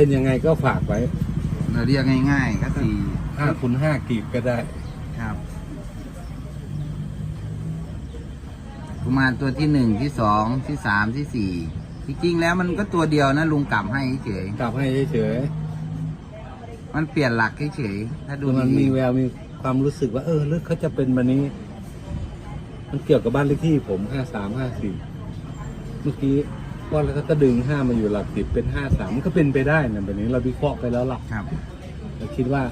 เป็นยังไงก็ฝากไว้เราเรียกง่ายๆก็สี่ห้าคูณห้ากีบก็ได้ ครับกุมารตัวที่หนึ่งที่สองที่สามที่สี่จริงๆแล้วมันก็ตัวเดียวนะลุงกลับให้เฉยกลับให้เฉยๆมันเปลี่ยนหลักเฉยๆถ้าๆดูดูมันดีมีแววมีความรู้สึกว่า เออหรือเขาจะเป็นแบบนี้ มันเกี่ยวกับบ้านเลขที่ผมห้าสามห้าสี่เมื่อกี้ ว่าแล้วก็ดึงห้ามาอยู่หลักสิบเป็นห้าสามมันก็เป็นไปได้นะแบบนี้เราวิเคราะห์ไปแล้วล่ะครับเราคิดว่า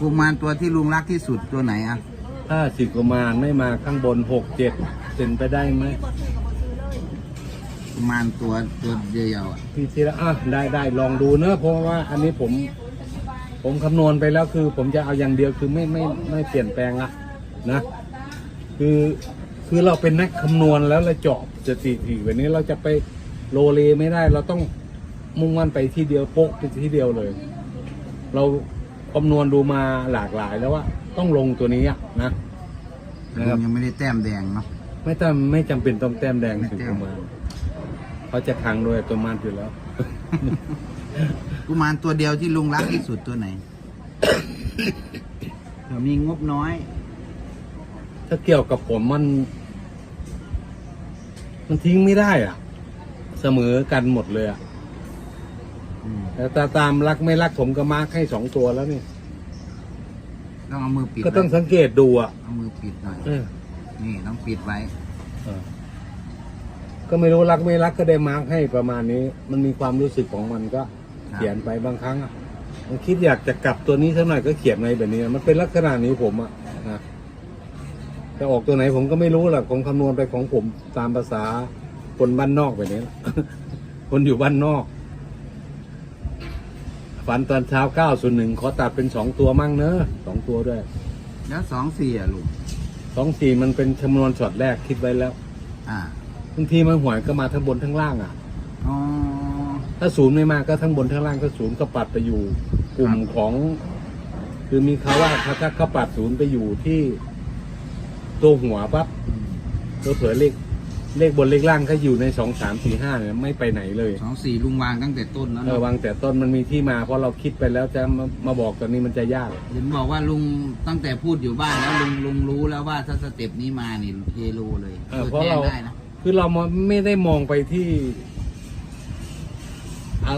กุมารตัวที่ลุงรักที่สุดตัวไหนอะถ้าสิบกุมารไม่มาข้างบนหกเจ็ดเป็นไปได้ไหมกุมารตัวตัวเดียวๆอะพี่ทีละอะได้ได้ลองดูเนอะเพราะว่าอันนี้ผม ผมคำนวณไปแล้วคือ ผมจะเอาอย่างเดียวคือไม่ไม่ไม่เปลี่ยนแปลงละนะ คือ คือเราเป็นนักคำนวณแล้วเราเจาะสถิติแบบนี้เราจะไปโลเลไม่ได้ เราต้องมุ่งมั่นไปที่เดียวโป๊ะไปที่เดียวเลย เราคำนวณดูมาหลากหลายแล้วว่าต้องลงตัวนี้อะนะนะคลุรับงยังไม่ได้แต้มแดงเนาะไม่ต้องไม่จำเป็นต้องแต้มแดงไม่ถึงแต้ปมระมาณเขาจะขังโดยอัตัวมานอยู่แล้ว กุมารตัวเดียวที่ลุงรักที่สุดตัวไหนเผื่อมีงบน้อย ถ้าเกี่ยวกับผมมัน มันทิ้งไม่ได้อะ เสมอกันหมดเลยอะอืมแต่ตาตามรักไม่รักผมก็มาร์คให้สองตัวแล้วนี่ ต้องเอามือปิดก็ต้องไว้สังเกตดูอะเอามือปิดหน่อย เออนี่ต้องปิดไว้ เออก็ไม่รู้รักไม่รักก็ได้มาร์คให้ประมาณนี้ มันมีความรู้สึกของมันก็ ครับ เขียนไปบางครั้งอะมันคิดอยากจะกลับตัวนี้สักหน่อยก็เขียนในแบบนี้ มันเป็นลักษณะนี้ผมอะนะ จะออกตัวไหนผมก็ไม่รู้หรอกผมคำนวณไปของผมตามภาษาคนบ้านนอกแบบนี้ คนอยู่บ้านนอก ฝันตอนเช้าเก้าส่วนหนึ่งขอตัดเป็นสองตัวมั่งเนอะสองตัวด้วย แล้วสองสี่อะลุงสองสี่มันเป็นจำนวนช็อตแรกคิดไว้แล้วอ่าบางทีมันหวยก็มาทั้งบนทั้งล่างอะอ๋อถ้าศูนย์ไม่มาก็ทั้งบนทั้งล่างก็ศูนย์ก็ปัดไปอยู่ กลุ่มครับของ คือมีเขาว่าถ้าถ้าเขาปัดศูนย์ไปอยู่ที่ ตัวหัวปั๊บตัวเผื่อเลขเลขบนเลขล่างก็อยู่ในสองสามสี่ห้าเนี่ยไม่ไปไหนเลยสองสี่ลุงวางตั้งแต่ต้นแล้วเอเนออะวางแต่ต้นมันมีที่มาเพราะเราคิดไปแล้วจะมามาบอกตอนนี้มันจะยาก เห็นบอกว่าลุงตั้งแต่พูดอยู่บ้านแล้วลุงลุงรู้แล้วว่าถ้าสเต็ปนี้มานี่เฮโลเลยเออปิดเพราะแจ้เรางได้นะคือเรามาไม่ได้มองไปที่อะ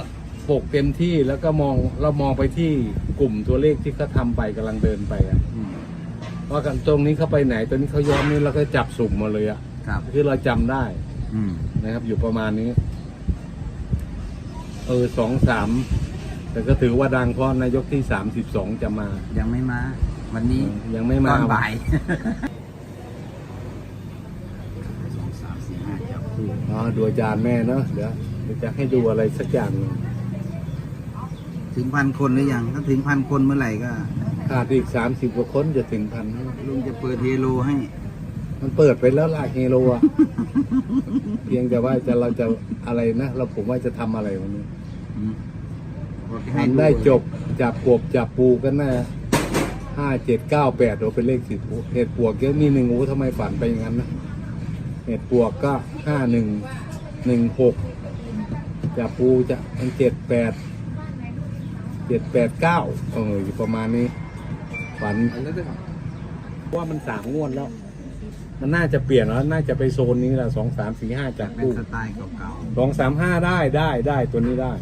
ปกเต็มที่แล้วก็มองเรามองไปที่กลุ่มตัวเลขที่เขาทำไปกำลังเดินไปอะ อืม ว่ากันตรงนี้เขาไปไหนตัวนี้เขาย้อมนี่เราก็จับสุ่มมาเลยอะครับ คือเราจำได้อืมนะครับ อยู่ประมาณนี้ เออสองสามแต่ก็ถือว่าดังเพราะนายกที่สามสิบสองจะมายังไม่มา วันนี้ยังไม่ตมา อนบ่าย สองสามสี่ห้าจับคู่อ๋อดูอาจารย์แม่เนาะเดี๋ยวเดี๋ยวจะให้ดูอะไรสักอย่างหนึ่งถึงพันคนหรือยัง ถ้าถึงพันคนเมื่อไหร่ก็ ขาดอีกสามสิบกว่าคนจะถึงพันลุงจะเปิดเฮโลให้ มันเปิดไปแล้วล่ะเฮโลอะ เพียงแต่ว่าจะเราจะอะไรนะเราผมว่าจะทำอะไรวันนี้อืมบอกจะทำได้จบจับกบจับปูกันนะห้าเจ็ดเก้าแปดโอเป็นเลขสิบเหตุปวกเยอะมีหนึ่งโอ้ทำไมฝันไปอย่างนั้นนะเหตุปวกก็ห้าหนึ่งหนึ่งหกจับปูจะเป็นเจ็ดแปดเจ็ดแปดเก้าเอออยู่ประมาณนี้ ฝันว่ามันสามงวดแล้ว มันน่าจะเปลี่ยนแล้ว น่าจะไปโซนนี้แหละสองสามสี่ห้าจากเป็นปูสไตล์เก่าสองสามห้าได้ได้ได้ตัวนี้ได้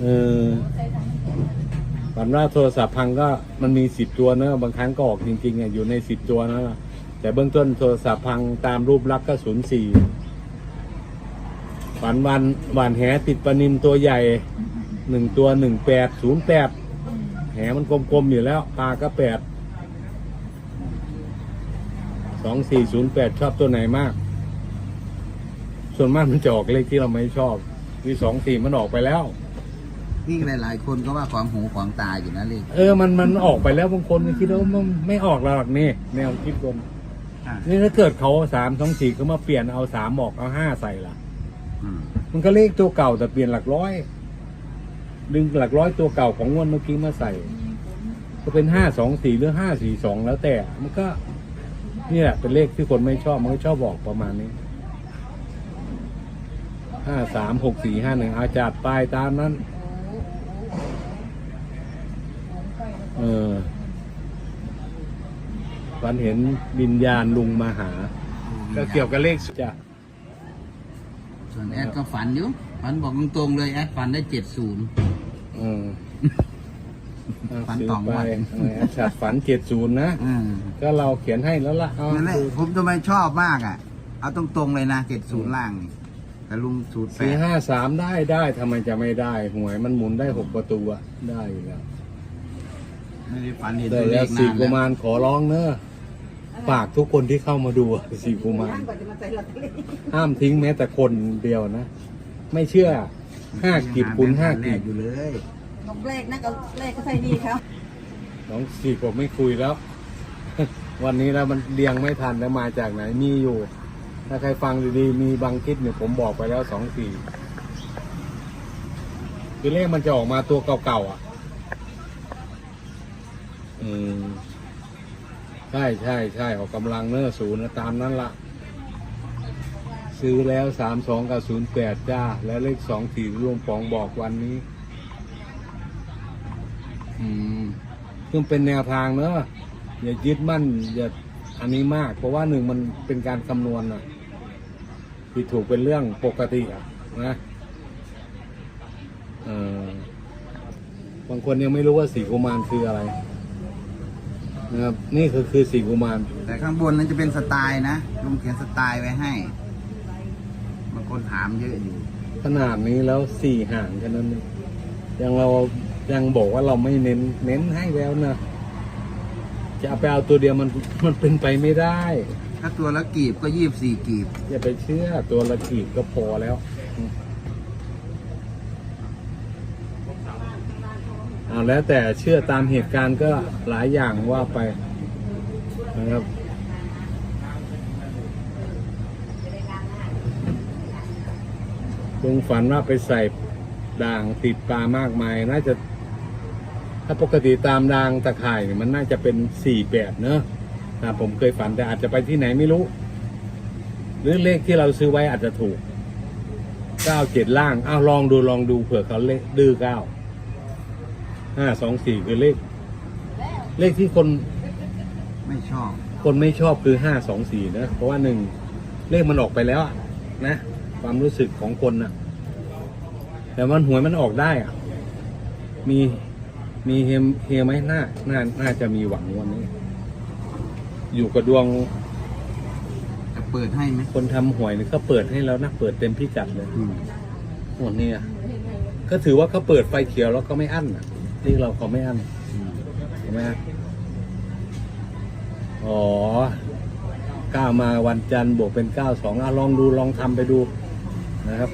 เออฝันว่าโทรศัพท์พังก็มันมีสิบตัวเนอะบางครั้งก็ออกจริงๆอะอยู่ในสิบตัวนะแต่เบื้องต้นโทรศัพท์พังตามรูปลักษณ์ก็ศูนย์สี่ฝันวันหวานแหติดปลานินตัวใหญ่หนึ่งตัวหนึ่งแปดศูนย์แปดแห มันกลมๆอยู่แล้ว ปลาก็แปดสองสี่ศูนย์แปดชอบตัวไหนมาก ส่วนมากมันจะออกเลขที่เราไม่ชอบวีสองสี่มันออกไปแล้วๆนี่หลายๆคนก็ว่าของหูของตาอยู่นะเลขเออมันมันออกไปแล้วบางคนก็คิดว่ามันไม่ออกหรอกนี่แนวคิดคนอะนี่ถ้าเกิดเขาสามสองสี่ก็มาเปลี่ยนเอาสามออกเอาห้าใส่ละอืมมันก็เลขตัวเก่าแต่เปลี่ยนหลักร้อย ดึงหลักร้อยตัวเก่าของงวดเมื่อกี้มาใส่ ก็เป็นห้าสองสี่หรือห้าสี่สองแล้วแต่ มันก็เนี่ยเป็นเลขที่คนไม่ชอบ มันก็ชอบบอกประมาณนี้ห้าสามหกสี่ห้าหนึ่งเอาจัดไปตามนั้น เออฝันเห็นวิญญาณลุงมาหา ก็เกี่ยวกับเลขจ้ะส่วนแอดก็ฝันอยู่ฝันบอกตรงๆเลยแอดฝันได้เจ็ดศูนย์เออฝันซื้ต่องไปวันเออฉัดฝันเจ็ดศูนย์นะ อืมก็เราเขียนให้แล้วล่ะเอานั่นแหละดูผมทำไมชอบมากอะ เอาตรงๆเลยนะเจ็ดศูนย์ล่างนี่แต่ลุงสูตรแปสี่ดห้าสามได้ได้ทำไมจะไม่ได้หวยมันหมุนได้หกประตูอะได้อยู่แล้วไม่ได้ฝันเห็นแต่ตัวเลแล้วขสี่นานกุแล้วมารขอร้องเนอะฝากทุกคนที่เข้ามาดูอะสี่กุมารก่อนจะมาใส่ลอตเตอรี่ห้ามทิ้งแม้แต่คนเดียวนะ ไม่เชื่อ ห้ากีบคูณห้าแรกีกบอยู่เลยนกเลขนะก็เลขก็ใส่นี่ครับน้องสี่ผมไม่คุยแล้ว วันนี้แล้วมันเรียงไม่ทันแล้วมาจากไหนมีอยู่ ถ้าใครฟังดีๆมีบางคลิปเนี่ยผมบอกไปแล้วสองสี่คือเลขมันจะออกมาตัวเก่าๆอะ อืม ใช่ใช่ใช่ออกกำลังเนอร์ศูนย์นะตามนั้นละ ซื้อแล้วสามสองกับศูนย์แปดจ้า แล้วเลขสองสี่รวมปองบอกวันนี้ อืมซึ่งเป็นแนวทางเนอะอย่ายึดมั่น อย่าอันนี้มาก เพราะว่าหนึ่งมันเป็นการคำนวณอะผิดถูกเป็นเรื่องปกติอะนะเออบางคนยังไม่รู้ว่าสีกุมารคืออะไรนะครับนี่คือคือสีกุมาร แต่ข้างบนนั้นจะเป็นสไตล์นะลุงเขียนสไตล์ไว้ให้ คนถามเยอะอยู่ ขนาดนี้แล้วสี่ห่างแค่นั้นเองยังเรายังบอกว่าเราไม่เน้นเน้นให้แล้วนะจะเอาไปเอาตัวเดียวมันมันเป็นไปไม่ได้ ถ้าตัวละกีบก็ยี่บสี่กีบ อย่าไปเชื่อตัวละกีบก็พอแล้วเอาแล้วแต่เชื่อตามเหตุการณ์ก็หลายอย่างว่าไปนะครับ ลุงฝันว่าไปใส่ด่างติดปลามากมาย น่าจะ ถ้าปกติตามด่างตะข่ายเนี่ยมันน่าจะเป็นสี่แปดเนอะนะผมเคยฝันแต่อาจจะไปที่ไหนไม่รู้ หรือเลขที่เราซื้อไว้อาจจะถูกเก้าเจ็ดล่างอ้าวลองดูลองดูเผื่อเขาเลขดื้อเก้าห้าสองสี่คือเลข เลขที่คนไม่ชอบ คนไม่ชอบคือห้าสองสี่นะ เพราะว่าหนึ่งเลขมันออกไปแล้วอะนะ ความรู้สึกของคนนะแต่มันหวยมันออกได้อะมีมีเฮมเฮไหมน่าน่าน่าจะมีหวังวันนี้ อยู่กับดวงจะเปิดให้ไหมคนทำหวยนี่เขาเปิดให้แล้วนะเปิดเต็มพิกัดเลยอืมหมดเนี่ยก็ถือว่าเขาเปิดไฟเขียวแล้วก็ไม่อั้นอะนี่เราเขาไม่อั้นอืมเห็นไหมฮะอ๋อก้าวมาวันจันทร์บวกเป็นเก้าสองอะลองดูลองทำไปดู นะครับ